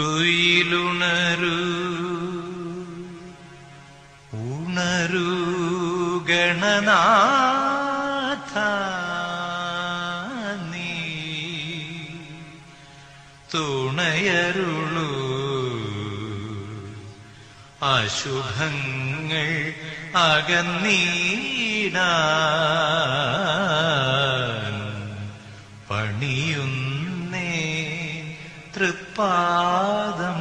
തുയിലുണരൂ ഉണരു ഗണനാഥ നീ. തുണയരുളൂ അശുഭങ്ങൾ അകന്നീട പണിയുന്നേ. തൃപ്പാദം